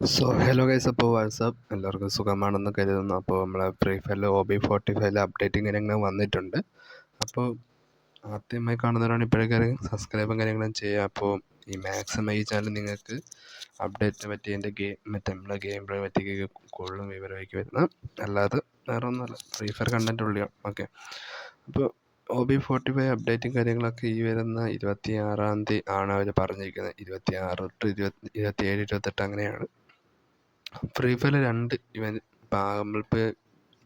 So hello guys അപ്പോൾ WhatsApp എല്ലാവർക്കും സുഖമാണെന്ന് കരുതുന്നു. അപ്പോൾ നമ്മളെ ഫ്രീ ഫയറിൽ ഒ ബി ഫോർട്ടി ഫൈവിൽ അപ്ഡേറ്റും കാര്യങ്ങളും വന്നിട്ടുണ്ട്. അപ്പോൾ ആദ്യമായി കാണുന്നവരാണ് ഇപ്പോഴേക്കും സബ്സ്ക്രൈബും കാര്യങ്ങളും ചെയ്യുക. അപ്പോൾ ഈ മാക്സിമം ഈ ചാനൽ നിങ്ങൾക്ക് അപ്ഡേറ്റിനെ പറ്റി എന്റെ ഗെയിം മറ്റേ നമ്മളെ ഗെയിം പ്ലേ പറ്റി കൂടുതലും വിവരമാക്കി വരുന്നത് അല്ലാതെ വേറെ ഒന്നുമല്ല. ഫ്രീ ഫയർ കണ്ടന്റ് ഉള്ളിയാണ് ഓക്കെ അപ്പോൾ ഒ ബി ഫോർട്ടി ഫൈവ് അപ്ഡേറ്റും കാര്യങ്ങളൊക്കെ ഈ വരുന്ന ഇരുപത്തി ആറാം തീയതി ആണ് അവർ പറഞ്ഞിരിക്കുന്നത്. ഇരുപത്തി ആറ് ടു ഇരുപത്തി ഇരുപത്തി ഏഴ് ഇരുപത്തെട്ട് അങ്ങനെയാണ്. ഫ്രീ ഫയർ രണ്ട് ഇവന്റ് ഇപ്പം നമ്മളിപ്പോൾ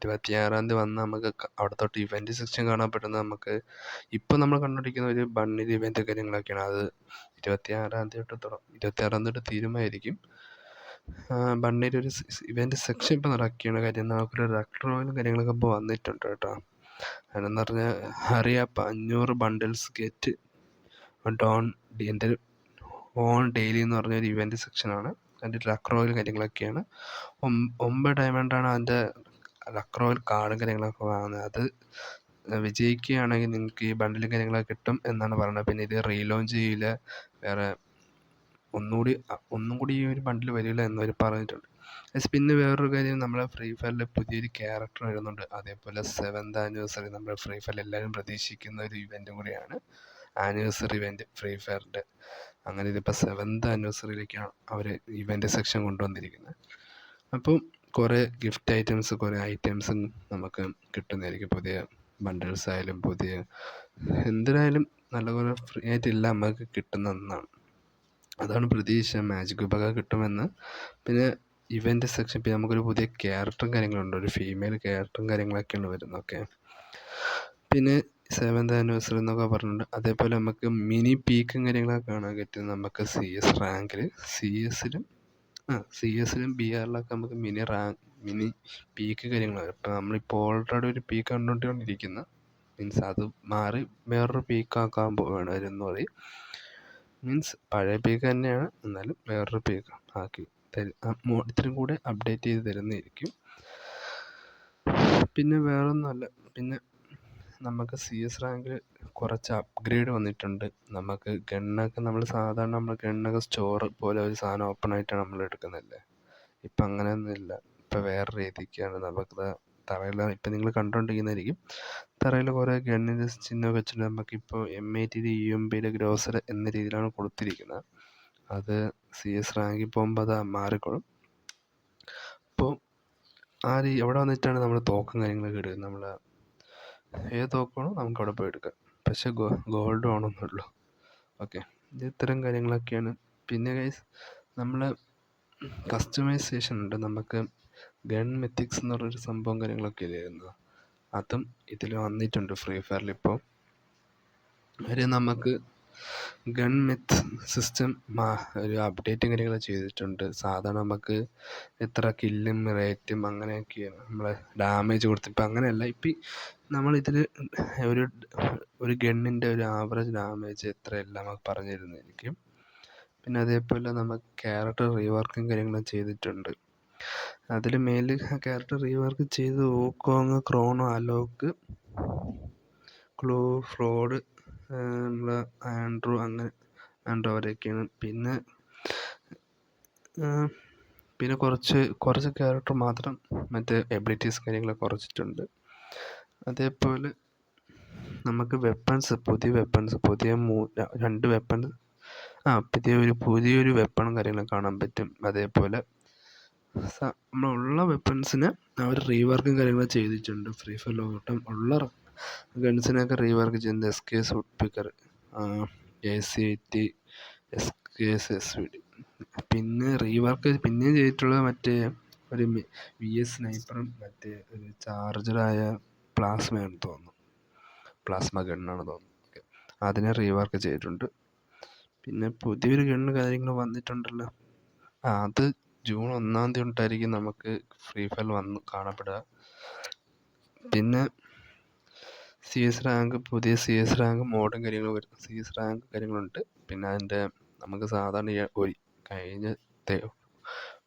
ഇരുപത്തിയാറാം തീയതി വന്ന് നമുക്ക് അവിടെ തൊട്ട് ഇവന്റ് സെക്ഷൻ കാണാൻ പറ്റുന്നത് നമുക്ക് ഇപ്പം നമ്മൾ കണ്ടുകൊണ്ടിരിക്കുന്ന ഒരു ബണ്ണിൽ ഇവന്റ് കാര്യങ്ങളൊക്കെയാണ്. അത് ഇരുപത്തിയാറാം തീയതി തൊട്ട് തുടങ്ങും ഇരുപത്തിയാറാം തീയതി തീരുമായിരിക്കും. ബണ്ണിൽ ഒരു ഇവന്റ് സെക്ഷൻ ഇപ്പോൾ നടക്കുകയാണ്. കാര്യം നമുക്കൊരു റെക്ട്രോയിലും കാര്യങ്ങളൊക്കെ ഇപ്പോൾ വന്നിട്ടുണ്ട് കേട്ടോ. അതെന്ന് പറഞ്ഞാൽ ഹറിയപ്പ് അഞ്ഞൂറ് ബണ്ടിൽസ് ഗെറ്റ് ഡോൺ എന്റെ ഓൺ ഡെയിലി എന്ന് പറഞ്ഞൊരു ഇവന്റ് സെക്ഷനാണ് അതിന്റെ ലക്രോയിൽ കാര്യങ്ങളൊക്കെയാണ്. ഒമ്പത് ഡയമണ്ടാണ് അതിന്റെ ലക്രോയിൽ കാർഡും കാര്യങ്ങളൊക്കെ വാങ്ങുന്നത്. അത് വിജയിക്കുകയാണെങ്കിൽ നിങ്ങൾക്ക് ഈ ബണ്ടിലും കാര്യങ്ങളൊക്കെ കിട്ടും എന്നാണ് പറയുന്നത്. പിന്നെ ഇത് റീലോഞ്ച് ചെയ്യില്ല. വേറെ ഒന്നുകൂടി ഒന്നും കൂടി ഈ ഒരു ബണ്ടിൽ വരില്ല എന്നവർ പറഞ്ഞിട്ടുണ്ട്. പിന്നെ വേറൊരു കാര്യം നമ്മളെ ഫ്രീ ഫയറിൽ പുതിയൊരു ക്യാരക്ടർ വരുന്നുണ്ട്. അതേപോലെ സെവൻത് ആനിവേഴ്സറി നമ്മുടെ ഫ്രീ ഫയറിൽ എല്ലാവരും പ്രതീക്ഷിക്കുന്ന ഒരു ഇവന്റും കൂടിയാണ്. ആനിവേഴ്സറി ഇവന്റ് ഫ്രീ ഫയറിന്റെ അങ്ങനെ ഇതിപ്പോൾ സെവൻത് ആനിവേഴ്സറിയിലേക്കാണ് അവർ ഇവന്റ് സെക്ഷൻ കൊണ്ടുവന്നിരിക്കുന്നത്. അപ്പം കുറേ ഗിഫ്റ്റ് ഐറ്റംസ് കുറേ ഐറ്റംസും നമുക്ക് കിട്ടുന്നതായിരിക്കും. പുതിയ ബണ്ടിൽസ് ആയാലും പുതിയ എന്തിനായാലും നല്ല കുറേ ഫ്രീ ആയിട്ടെല്ലാം നമുക്ക് കിട്ടുന്ന ഒന്നാണ്. അതാണ് പ്രതീക്ഷ. മാജിക് ഉപക കിട്ടുമെന്ന്. പിന്നെ ഇവന്റ് സെക്ഷൻ പിന്നെ നമുക്കൊരു പുതിയ ക്യാരക്ടറും കാര്യങ്ങളുണ്ട്. ഒരു ഫീമെയിൽ ക്യാരക്ടറും കാര്യങ്ങളൊക്കെയാണ് വരുന്നത് ഓക്കെ പിന്നെ സെവൻത് ആനിവേഴ്സറി എന്നൊക്കെ പറഞ്ഞിട്ടുണ്ട്. അതേപോലെ നമുക്ക് മിനി പീക്കും കാര്യങ്ങളൊക്കെ കാണാൻ പറ്റും. നമുക്ക് സി എസ് റാങ്കിൽ സി എസിലും ആ സി എസിലും ബി ആറിലൊക്കെ നമുക്ക് മിനി റാങ്ക് മിനി പീക്ക് കാര്യങ്ങളാണ് ഇപ്പം നമ്മളിപ്പോൾ ഓൾറെഡി ഒരു പീക്ക് കണ്ടുകൊണ്ടിരിക്കുന്ന. മീൻസ് അത് മാറി വേറൊരു പീക്കാക്കാൻ പോവുകയാണ് വരുന്ന പറയും. മീൻസ് പഴയ പീക്ക് തന്നെയാണ്. എന്നാലും വേറൊരു പീക്ക് ആക്കി തരും ഇത്രയും കൂടെ അപ്ഡേറ്റ് ചെയ്ത് തരുന്നതായിരിക്കും. പിന്നെ വേറൊന്നുമല്ല. പിന്നെ നമുക്ക് സി എസ് റാങ്കിൽ കുറച്ച് അപ്ഗ്രേഡ് വന്നിട്ടുണ്ട്. നമുക്ക് ഗണ്ണൊക്കെ നമ്മൾ സാധാരണ നമ്മൾ ഗണ്ണൊക്കെ സ്റ്റോർ പോലെ ഒരു സാധനം ഓപ്പൺ ആയിട്ടാണ് നമ്മൾ എടുക്കുന്നതല്ലേ? ഇപ്പം അങ്ങനെയൊന്നുമില്ല. ഇപ്പം വേറെ രീതിക്കാണ് നമുക്ക് തറയിൽ ഇപ്പം നിങ്ങൾ കണ്ടുകൊണ്ടിരിക്കുന്നതായിരിക്കും. തറയിൽ കുറേ ഗണ്ണിന്റെ ചിഹ്നം വെച്ചിട്ട് നമുക്കിപ്പോൾ M I T U M ബിയിലെ ഗ്രോസർ എന്ന രീതിയിലാണ് കൊടുത്തിരിക്കുന്നത്. അത് സി എസ് റാങ്കിൽ പോകുമ്പോൾ അത് മാറിക്കോളും. അപ്പോൾ ആ രീ അവിടെ വന്നിട്ടാണ് നമ്മൾ തോക്കും കാര്യങ്ങളൊക്കെ ഇടുന്നത് നമ്മൾ ഏത് തോക്കാണോ നമുക്ക് അവിടെ പോയി എടുക്കാം പക്ഷേ ഗോൾഡ് വേണമെന്നുള്ളൂ. ഓക്കെ. ഇത് ഇത്തരം കാര്യങ്ങളൊക്കെയാണ്. പിന്നെ ഗൈസ് നമ്മൾ കസ്റ്റമൈസേഷൻ ഉണ്ട്. നമുക്ക് ഗൺ മെത്തിക്സ് എന്ന് പറഞ്ഞൊരു സംഭവം കാര്യങ്ങളൊക്കെ ഇല്ലായിരുന്നു അതും ഇതിൽ വന്നിട്ടുണ്ട് ഫ്രീ ഫയറിൽ ഇപ്പോൾ ഒരു നമുക്ക് ഗൺ മെത്ത് സിസ്റ്റം ഒരു അപ്ഡേറ്റും കാര്യങ്ങളും ചെയ്തിട്ടുണ്ട്. സാധാരണ നമുക്ക് എത്ര കില്ലും റേറ്റും അങ്ങനെയൊക്കെയാണ് നമ്മൾ ഡാമേജ് കൊടുത്ത്. ഇപ്പം അങ്ങനെയല്ല. ഇപ്പം നമ്മളിതിൽ ഒരു ഒരു ഗണ്ണിന്റെ ഒരു ആവറേജ് ഡാമേജ് എത്രയല്ല നമുക്ക് പറഞ്ഞു തരുന്നതായിരിക്കും പിന്നെ അതേപോലെ നമുക്ക് ക്യാരക്ടർ റീവർക്കും കാര്യങ്ങളും ചെയ്തിട്ടുണ്ട്. അതിൽ മേലിൽ ക്യാരക്ടർ റീവർക്ക് ചെയ്ത് Wukong Chrono Alok Clu Ford നമ്മളെ ആൻഡ്രൂ അങ്ങനെ ആൻഡ്രൂ അവരൊക്കെയാണ്. പിന്നെ പിന്നെ കുറച്ച് കുറച്ച് ക്യാരക്ടർ മാത്രം മറ്റേ എബിലിറ്റീസ് കാര്യങ്ങളൊക്കെ കുറച്ചിട്ടുണ്ട്. അതേപോലെ നമുക്ക് വെപ്പൺസ് പുതിയ വെപ്പൺസ് പുതിയ മൂ രണ്ട് വെപ്പൺസ് ആ പുതിയ ഒരു പുതിയൊരു വെപ്പണും കാര്യങ്ങളും കാണാൻ പറ്റും. അതേപോലെ നമ്മളുള്ള വെപ്പൺസിന് അവർ റീവർക്കും കാര്യങ്ങളും ചെയ്തിട്ടുണ്ട്. ഫ്രീ ഫയർ ലോകട്ടം ഉള്ള ഗൺസിനൊക്കെ റീവർക്ക് ചെയ്യുന്നത് S K S woodpecker A C T S K S S V D പിന്നെ റീവർക്ക് പിന്നെയും ചെയ്തിട്ടുള്ളത് മറ്റേ ഒരു വി എസ് സ്നൈപ്പറും മറ്റേ ഒരു ചാർജറായ പ്ലാസ്മയാണ് തോന്നുന്നു. പ്ലാസ്മ ഗണ്ണാണ് തോന്നുന്നു. അതിനെ റീവർക്ക് ചെയ്തിട്ടുണ്ട്. പിന്നെ പുതിയൊരു ഗണ്ണ് കാര്യങ്ങൾ വന്നിട്ടുണ്ടല്ലോ. ആ അത് ജൂൺ ഒന്നാം തീയതി ഉണ്ടായിരിക്കും നമുക്ക് ഫ്രീ ഫയർ വന്ന് കാണപ്പെടുക. പിന്നെ സി എസ് റാങ്ക് പുതിയ സി എസ് റാങ്ക് മോഡും കാര്യങ്ങളും വരുന്നു സി എസ് റാങ്ക് കാര്യങ്ങളുണ്ട്. പിന്നെ അതിന്റെ നമുക്ക് സാധാരണ ഒരു കഴിഞ്ഞ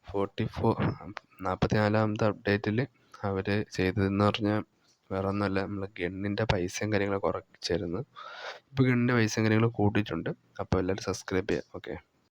ഫോർട്ടി ഫോർ നാൽപ്പത്തി നാലാമത്തെ അപ്ഡേറ്റിൽ അവർ ചെയ്തതെന്ന് പറഞ്ഞാൽ വേറെ ഒന്നുമല്ല നമ്മൾ ഗണ്ണിന്റെ പൈസയും കാര്യങ്ങളും കുറച്ചായിരുന്നു ഇപ്പോൾ ഗണ്ണിന്റെ പൈസയും കാര്യങ്ങളും കൂട്ടിയിട്ടുണ്ട് അപ്പോൾ എല്ലാവരും സബ്സ്ക്രൈബ് ചെയ്യുക ഓക്കെ